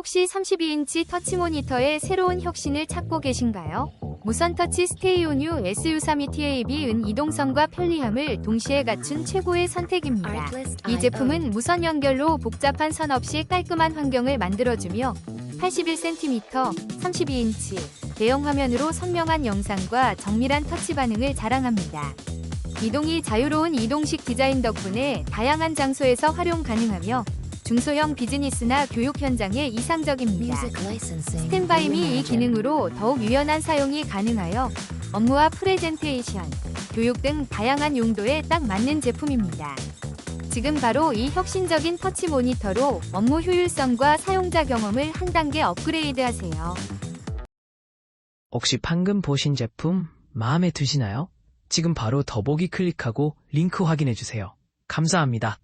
혹시 32인치 터치 모니터의 새로운 혁신을 찾고 계신가요? 무선 터치 스테이오뉴 SU32TAB은 이동성과 편리함을 동시에 갖춘 최고의 선택입니다. 이 제품은 무선 연결로 복잡한 선 없이 깔끔한 환경을 만들어주며 81cm, 32인치 대형 화면으로 선명한 영상과 정밀한 터치 반응을 자랑합니다. 이동이 자유로운 이동식 디자인 덕분에 다양한 장소에서 활용 가능하며 중소형 비즈니스나 교육 현장에 이상적입니다. 스탠바이 미 이 기능으로 더욱 유연한 사용이 가능하여 업무와 프레젠테이션, 교육 등 다양한 용도에 딱 맞는 제품입니다. 지금 바로 이 혁신적인 터치 모니터로 업무 효율성과 사용자 경험을 한 단계 업그레이드 하세요. 혹시 방금 보신 제품 마음에 드시나요? 지금 바로 더보기 클릭하고 링크 확인해 주세요. 감사합니다.